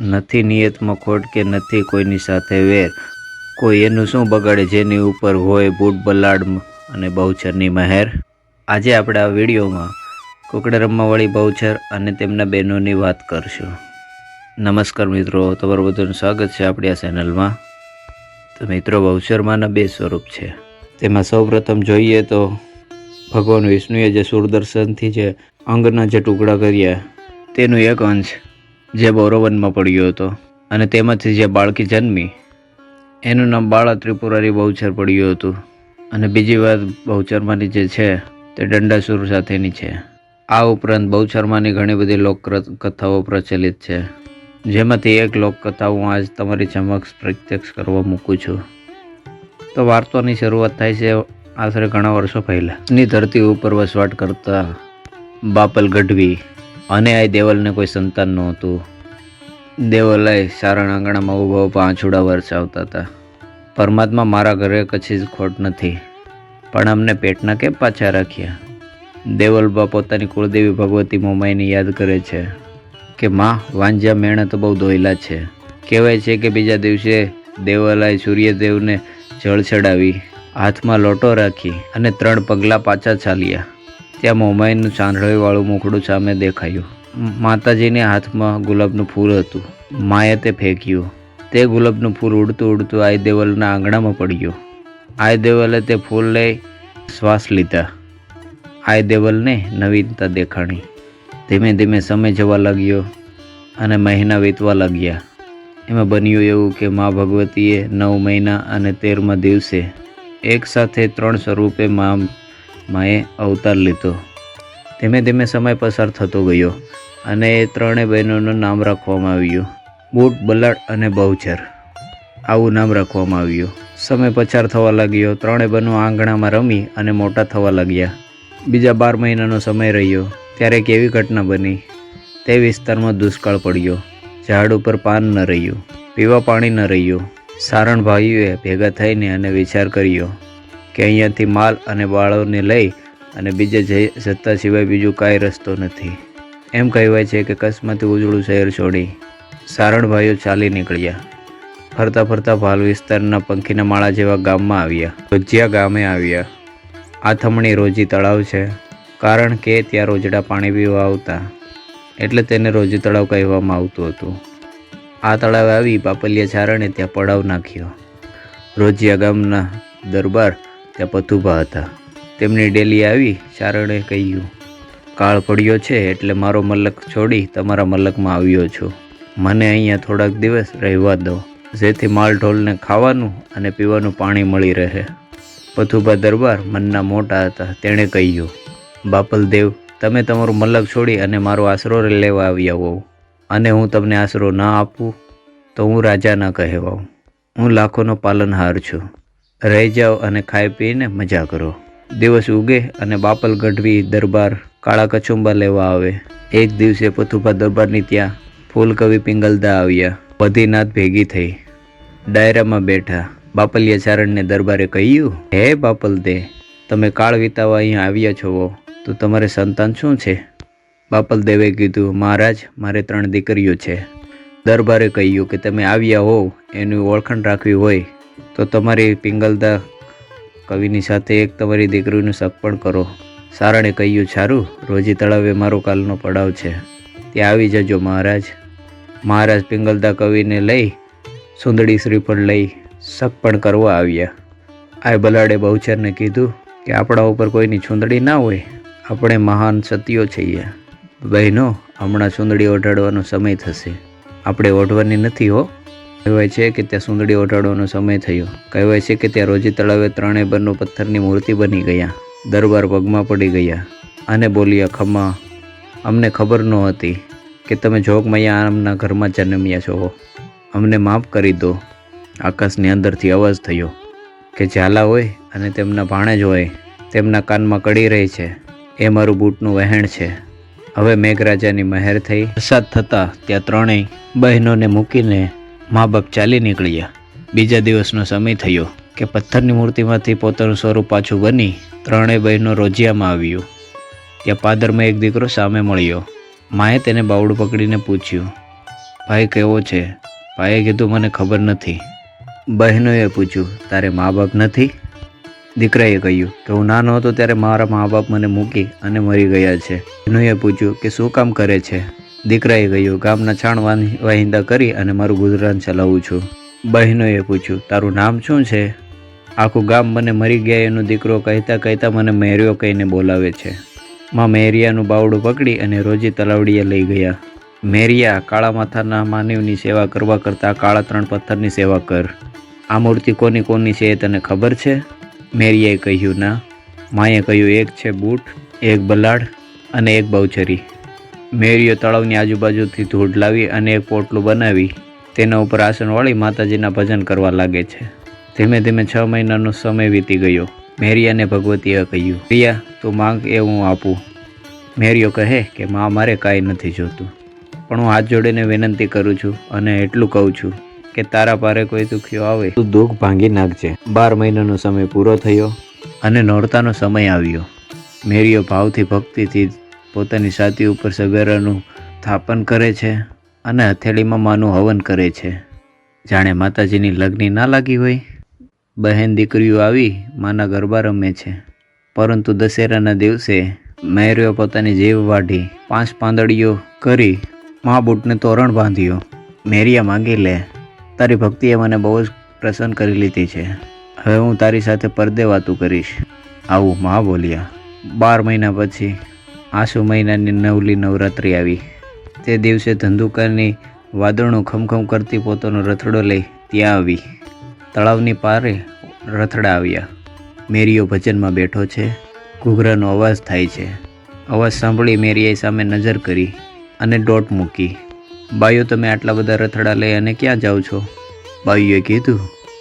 નથી નિયતમાં ખોટ કે નથી કોઈની સાથે વેર. કોઈ એનું શું બગાડે જેની ઉપર હોય બૂટ બલાડ અને બહુચરની મહેર? આજે આપણે આ વિડીયોમાં કુકડા રમવાવાળી બહુચર અને તેમના બહેનોની વાત કરશું. નમસ્કાર મિત્રો, તમારું બધાનું સ્વાગત છે આપણી આ ચેનલમાં. તો મિત્રો બહુચરમાંના બે સ્વરૂપ છે. તેમાં સૌપ્રથમ જોઈએ તો ભગવાન વિષ્ણુએ જે સુરદર્શનથી જે અંગના જે ટુકડા કર્યા, તેનું એક અંશ જે બૌરવનમાં પડ્યો હતો અને તેમાંથી જે બાળકી જન્મી, એનું નામ બાળા ત્રિપુરારી બહુચર પડ્યું હતું. અને બીજી વાત, બહુચરમાની જે છે, તે દંડાસુર સાથેની છે. આ ઉપરાંત બહુચરમાની ઘણી બધી લોક કથાઓ પ્રચલિત છે. જેમાંથી એક લોકકથા હું આજ તમારી સમક્ષ પ્રત્યક્ષ કરવા મૂકું છું. તો વાર્તાની શરૂઆત થાય છે આશરે ઘણા વર્ષો પહેલાં. ની ધરતી ઉપર વસવાટ કરતા બાપલ ગઢવી અને આ દેવલને કોઈ સંતાન નહોતું. દેવલાય સારણ આંગણામાં ઊભા પાંછુડા વર્ષ વરસાવતા હતા. પરમાત્મા મારા ઘરે કશી જ ખોટ નથી. પણ અમને પેટના કેમ પાછા રાખ્યા? દેવલબા પોતાની કુળદેવી ભગવતી મોમાઈની યાદ કરે છે કે, માં, વાંજ્યા મેણે તો બહુ દોયલા છે. કહેવાય છે કે બીજા દિવસે દેવલાએ સૂર્યદેવને જળ ચડાવી હાથમાં લોટો રાખી અને ત્રણ પગલાં પાછા ચાલ્યા. ત્યાં મોમાઈનું ચાંદળીવાળું મુખડું સામે દેખાયું. માતાજીને હાથમાં ગુલાબનું ફૂલ હતું. માએ તે ફેંક્યું. તે ગુલાબનું ફૂલ ઉડતું ઉડતું આઈ દેવલના આંગણામાં પડ્યું. આઈ દેવલે તે ફૂલ લઈ શ્વાસ લીધા. આઈ દેવલને નવીનતા દેખાણી. ધીમે ધીમે સમય જવા લાગ્યો અને મહિના વીતવા લાગ્યા. એમાં બન્યું એવું કે મા ભગવતીએ નવ મહિના અને તેરમા દિવસે એક સાથે ત્રણ સ્વરૂપે મા માએ અવતાર લીધો. ધીમે ધીમે સમય પસાર થતો ગયો અને એ ત્રણેય બહેનોનું નામ રાખવામાં આવ્યું. બૂટ, બલાડ અને બહુચર. આવું નામ રાખવામાં આવ્યું. સમય પસાર થવા લાગ્યો. ત્રણેય બહેનો આંગણામાં રમી અને મોટા થવા લાગ્યા. બીજા બાર મહિનાનો સમય રહ્યો. ત્યારે કેવી ઘટના બની? તે વિસ્તારમાં દુષ્કાળ પડ્યો. ઝાડ ઉપર પાન ન રહ્યું. પીવા પાણી ન રહ્યું. સારણ ભાઈઓએ ભેગા થઈને અને વિચાર કર્યો. કે અહીંયાથી માલ અને બાળોને લઈ અને બીજે જઈ જતા સિવાય બીજું કાંઈ રસ્તો નથી. એમ કહેવાય છે કે કચ્છમાંથી ઉજળું શહેર છોડી સારણભાઈઓ ચાલી નીકળ્યા. ફરતા ફરતા ભાલ વિસ્તારના પંખીના માળા જેવા ગામમાં આવ્યા. રોજિયા ગામે આવ્યા. આથમણી રોજી તળાવ છે, કારણ કે ત્યાં રોજડા પાણી પીવા આવતા, એટલે તેને રોજી તળાવ કહેવામાં આવતું હતું. આ તળાવ આવી પાપલિયા ચારણે ત્યાં પડાવ નાખ્યો. રોજિયા ગામના દરબાર ત્યાં પથુભા હતા. તેમની ડેલી આવી ચારણે કહ્યું, કાળ પડ્યો છે એટલે મારો મલક છોડી તમારા મલકમાં આવ્યો છું. મને અહીંયા થોડાક દિવસ રહેવા દો, જેથી માલ ઢોલને ખાવાનું અને પીવાનું પાણી મળી રહે. પથુભા દરબાર મનના મોટા હતા. તેણે કહ્યું બાપલ દેવ તમે તમારું મલક છોડી અને મારો આશરો લેવા આવ્યા હોવ. અને હું તમને આશરો ના આપું, તો હું રાજા ના કહેવાઉં. હું લાખોનો પાલનહાર છું. રહી જાઓ અને ખાઈ પીને મજા કરો. દિવસ ઉગે અને બાપલ ગઢવી દરબાર કાળા કચુંબા લેવા આવે. એક દિવસે પથુભા દરબારની ત્યાં ફૂલકવિ પિંગલદા આવ્યા. બધીનાથ ભેગી થઈ. ડાયરામાં બેઠા. બાપલિયા ચારણને દરબારે કહ્યું, હે બાપલ દે તમે કાળ વિતાવા અહીંયા આવ્યા છો તો તમારે સંતાન શું છે? બાપલ દેવે કીધું, મહારાજ, મારે ત્રણ દીકરીઓ છે. દરબારે કહ્યું કે તમે આવ્યા હોવ, એની ઓળખાણ રાખવી હોય તો તમારી પિંગલદા કવિની સાથે એક તમારી દીકરીનું શક પણ કરો. સારણે કહ્યું સારું રોજી તળાવે મારો કાલનો પડાવ છે. ત્યાં આવી જજો મહારાજ. મહારાજ પિંગલદા કવિને લઈ સુંદડી શ્રીફળ લઈ શક પણ કરવા આવ્યા. આ બલાડે બહુચરને કીધું કે, આપણા ઉપર કોઈની ચૂંદડી ના હોય. આપણે મહાન સતીઓ છીએ. બહેનો, હમણાં સુંદડી ઓઢાડવાનો સમય થશે. આપણે ઓઢવાની નથી હો. કહેવાય છે કે ત્યાં સુંદડી ઓઢાડવાનો સમય થયો. કહેવાય છે કે ત્યાં રોજી તળાવે ત્રણેય બનો પથ્થરની મૂર્તિ બની ગયા. દરબાર પગમાં પડી ગયા. અને બોલ્યા ખમા અમને ખબર નહોતી કે તમે જોગમૈયા આમના ઘરમાં જન્મ્યા છો. અમને માફ કરી દો. આકાશની અંદરથી અવાજ થયો કે ઝાલા હોય અને તેમના ભાણેજ હોય, તેમના કાનમાં કડી રહી છે. એ મારું બૂટનું વહેણ છે. હવે મેઘરાજાની મહેર થઈ. વરસાદ થતાં ત્યાં ત્રણેય બહેનોને મૂકીને મા બાપ ચાલી નીકળ્યા. બીજા દિવસનો સમય થયો કે પથ્થરની મૂર્તિમાંથી પોતાનું સ્વરૂપ પાછું બની ત્રણેય બહેનો રોજિયામાં આવ્યું. ત્યાં પાદરમાં એક દીકરો સામે મળ્યો. માએ તેને બાવડું પકડીને પૂછ્યું, ભાઈ, કેવો છે? ભાઈએ કીધું, મને ખબર નથી. બહેનોએ પૂછ્યું, તારે મા બાપ નથી? દીકરાએ કહ્યું, કે હું નાનો હતો ત્યારે મારા મા બાપ મને મૂકી અને મરી ગયા છે. બહેનોએ પૂછ્યું, કે શું કામ કરે છે? દીકરાએ કહ્યું, ગામના છાણ વાહિંદા કરી અને મારું ગુજરાન ચલાવું છું. બહેનોએ પૂછ્યું, તારું નામ શું છે? આખું ગામ મને મરી ગયા એનો દીકરો કહેતા કહેતા મને મેર્યો કહીને બોલાવે છે. માં મેરિયાનું બાવડું પકડી અને રોજી તલાવડીએ લઈ ગયા. મેરિયા કાળા માથાના માનવની સેવા કરવા કરતાં કાળા ત્રણ પથ્થરની સેવા કર. આ મૂર્તિ કોની કોની છે એ તને ખબર છે? મેરિયાએ કહ્યું, ના. માએ કહ્યું, એક છે બૂટ, એક બલાડ અને એક બહુચરી. મેરિયો તળાવની આજુબાજુથી ધૂળ લાવી અને એક પોટલું બનાવી તેના ઉપર આસન વાળી માતાજીના ભજન કરવા લાગે છે. ધીમે ધીમે છ મહિનાનો સમય વીતી ગયો. મેરિયાને ભગવતીએ કહ્યું, પ્રિયા, તું માંગ એ હું આપું. મેરિયો કહે કે, માં, મારે કાંઈ નથી જોતું. પણ હું હાથ જોડીને વિનંતી કરું છું અને એટલું કહું છું કે તારા પારે કોઈ દુખ્યો આવે. તું દુઃખ ભાંગી નાખજે. બાર મહિનાનો સમય પૂરો થયો અને નોરતાનો સમય આવ્યો. મેરીઓ ભાવથી ભક્તિથી પોતાની છાતી ઉપર સગેરાનું સ્થાપન કરે છે અને હથેળીમાં માનું હવન કરે છે. જાણે માતાજીની લગ્ન ના લાગી હોય. બહેન દીકરીઓ આવી માના ગરબા રમે છે. પરંતુ દશેરાના દિવસે મેરિયો પોતાની જીવ વાઢી પાંચ પાંદડીઓ કરી મહાબૂટને તોરણ બાંધ્યો. મેરિયા માંગી, લે, તારી ભક્તિએ મને બહુ જ પ્રસન્ન કરી લીધી છે. હવે હું તારી સાથે પરદે વાતું કરીશ. આવું, મા, બોલ્યા. બાર મહિના પછી આસુ મહિનાની નવલી નવરાત્રિ આવી. તે દિવસે ધંધુકાની વાદળનું ખમખમ કરતી પોતાનો રથડો લઈ ત્યાં આવી. તળાવની પારે રથડા આવ્યા. મેરીઓ ભજનમાં બેઠો છે. ઘૂઘરાનો અવાજ થાય છે. અવાજ સાંભળી મેરીએ સામે નજર કરી અને ડોટ મૂકી. બાયો તમે આટલા બધા રથડા લઈ અને ક્યાં જાઓ છો? બાયુએ કીધું,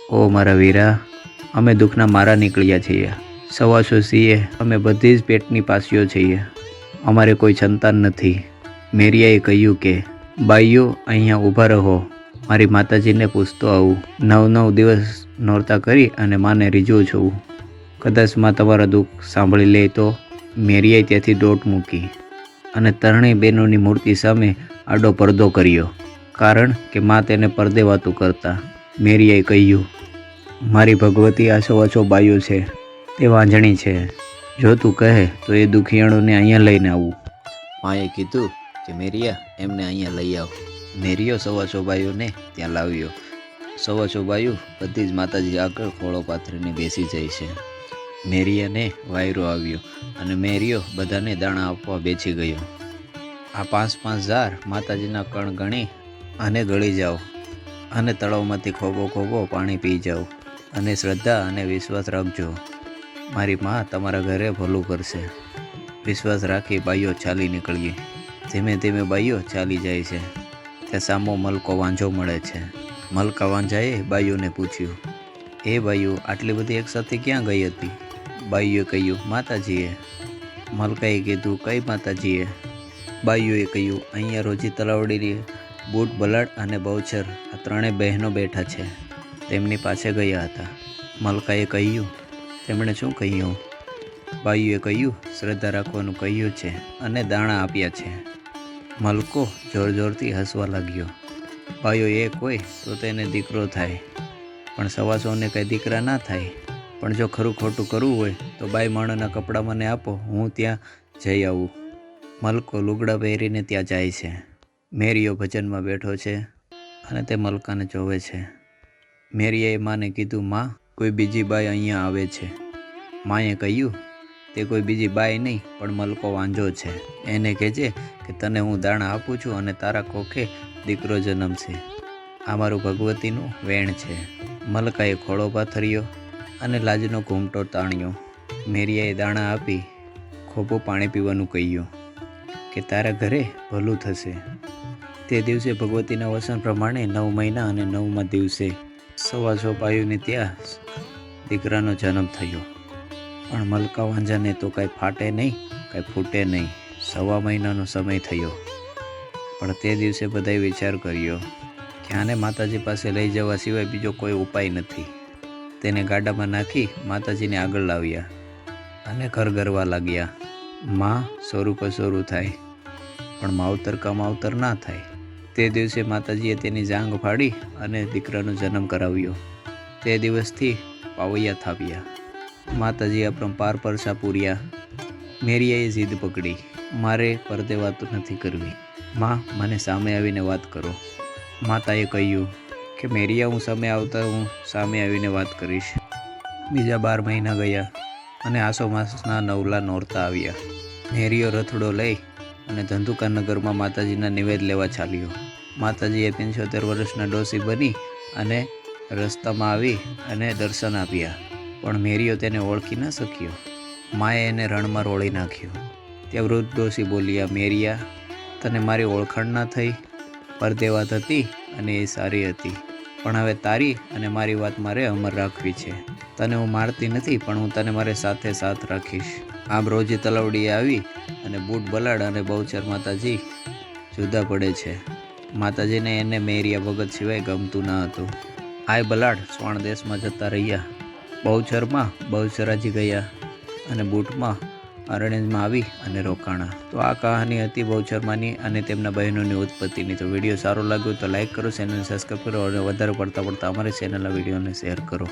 ઓ મારા વીરા, અમે દુઃખના મારા નીકળ્યા છીએ. સવાસો સીએ, અમે બધી જ પેટની પાસીઓ છીએ. અમારે કોઈ સંતાન નથી. મેરિયાએ કહ્યું કે બાઈઓ અહીંયા ઊભા રહો. મારી માતાજીને પૂછતો આવું. નવ નવ દિવસ નોરતા કરી અને માને રીઝવું છું કદાચમાં તમારા દુઃખ સાંભળી લે તો? મેરિયાએ ત્યાંથી દોટ મૂકી અને ત્રણેય બહેનોની મૂર્તિ સામે આડો પડદો કર્યો, કારણ કે માં તેને પરદે વાતું કરતા. મેરિયાએ કહ્યું, મારી ભગવતી આછો આછો બાયો છે. તે વાંજણી છે. જો તું કહે, તો એ દુખિયાણોને અહીંયા લઈને આવું. માએ કીધું કે, મેરિયા, એમને અહીંયા લઈ આવ. મેરિયો સવા બાયુને ત્યાં લાવ્યો. સવા બાયુ બધી જ માતાજી આગળ ખોળો પાથરીને બેસી જાય છે. મેરિયાને વાયરો આવ્યો અને મેરિયો બધાને દાણા આપવા બેસી ગયો. આ પાંચ પાંચ ઝાર માતાજીના કણ ગણી અને ગળી જાઓ અને તળાવમાંથી ખોબો ખોબો પાણી પી જાઓ અને શ્રદ્ધા અને વિશ્વાસ રાખજો. મારી માં તમારા ઘરે ભલું કરશે. વિશ્વાસ રાખી બાઈઓ ચાલી નીકળીએ. ધીમે ધીમે બાઈઓ ચાલી જાય છે. ત્યાં સામો મલકો વાંઝો મળે છે. મલકા વાંઝાએ બાઈઓને પૂછ્યું, એ બાઈઓ, આટલી બધી એકસાથે ક્યાં ગઈ હતી? બાઈઓએ કહ્યું, માતાજીએ. મલકાએ કીધું, કઈ માતાજીએ? બાઈઓએ કહ્યું, અહીંયા રોજી તલાવડીની બૂટ બલાડ અને બહુચર આ ત્રણેય બહેનો બેઠા છે. તેમની પાસે ગયા હતા. મલકાએ કહ્યું તેમણે શું કહ્યું? ભાઈઓએ કહ્યું, શ્રદ્ધા રાખવાનું કહ્યું છે અને દાણા આપ્યા છે. મલકો જોર જોરથી હસવા લાગ્યો. ભાઈઓ એક હોય તો તેને દીકરો થાય, પણ સવાસોને કંઈ દીકરા ના થાય. પણ જો ખરું ખોટું કરવું હોય, તો બાઈ માણસના કપડાં મને આપો, હું ત્યાં જઈ આવું. મલકો લુગડા પહેરીને ત્યાં જાય છે. મેરીઓ ભજનમાં બેઠો છે અને તે મલકાને જોવે છે. મેરીએ માને કીધું, માં કોઈ બીજી બાઈ અહીંયા આવે છે. માએ કહ્યું, તે કોઈ બીજી બાઈ નહીં, પણ મલકો વાંજો છે. એને કહેજે કે તને હું દાણા આપું છું અને તારા કોખે દીકરો જન્મશે. આ મારું ભગવતીનું વેણ છે. મલકાએ ખોળો પાથર્યો અને લાજનો ઘૂમટો તાણ્યો. મેરિયાએ દાણા આપી ખોપો પાણી પીવાનું કહ્યું કે, તારા ઘરે ભલું થશે. તે દિવસે ભગવતીના વસન પ્રમાણે નવ મહિના અને નવમા દિવસે સવા સો ત્યાં દીકરાનો જન્મ થયો. પણ મલકા વાંઝાને તો કાંઈ ફાટે નહીં, કાંઈ ફૂટે નહીં. સવા મહિનાનો સમય થયો. પણ તે દિવસે બધાએ વિચાર કર્યો કે આને માતાજી પાસે લઈ જવા સિવાય બીજો કોઈ ઉપાય નથી. તેને ગાડામાં નાખી માતાજીને આગળ લાવ્યા અને ઘર ગરવા લાગ્યા. માં સ્વરૂપ સ્વરૂપ થાય, પણ માવતર કા માવતર ના થાય. તે દિવસે માતાજીએ તેની જાંગ ફાડી અને દીકરાનો જન્મ કરાવ્યો. તે દિવસથી પાવૈયા થાવ્યા. માતાજી અપરંપાર પરસા પૂર્યા. મેરિયાએ જીદ પકડી. મારે પરદે વાત નથી કરવી. માં, મને સામે આવીને વાત કરો. માતાએ કહ્યું કે, મેરિયા, હું સામે આવતા હું સામે આવીને વાત કરીશ. બીજા બાર મહિના ગયા અને આસો માસના નવલા નોરતા આવ્યા. મેરીઓ રથડો લઈ અને ધંધુકા નગરમાં માતાજીના નિવેદ લેવા ચાલ્યો. માતાજીએ પંચોતેર વર્ષના ડોસી બની અને રસ્તામાં આવી અને દર્શન આપ્યા. પણ મેરિયો તેને ઓળખી ન શક્યો. માએ એને રણમાં રોળી નાખ્યો. ત્યાં વૃદ્ધ ડોસી બોલ્યા, મેરિયા, તને મારી ઓળખાણ ના થઈ. પરદેવાત હતી અને એ સારી હતી. પણ હવે તારી અને મારી વાત મારે અમર રાખવી છે. તને હું મારતી નથી, પણ હું તને મારે સાથે સાથ રાખીશ. આમ રોજી તલાવડીએ આવી અને બૂટ બલાડ અને બહુચર માતાજી જુદા પડે છે. માતાજીને એને મેરિયા ભગત સિવાય ગમતું ન હતું. આય બલાડ સ્વાણ દેશમાં જતા રહ્યા. બહુચરમાં બહુચરાજી ગયા અને બૂટમાં અરણ્યમાં આવી અને રોકાણા. તો આ કહાની હતી બહુચરમાની અને તેમના બહેનોની ઉત્પત્તિની. તો વીડિયો સારો લાગ્યો તો લાઇક કરો, ચેનલને સબસ્ક્રાઈબ કરો અને વધારે પડતા પડતા અમારી ચેનલના વિડીયોને શેર કરો.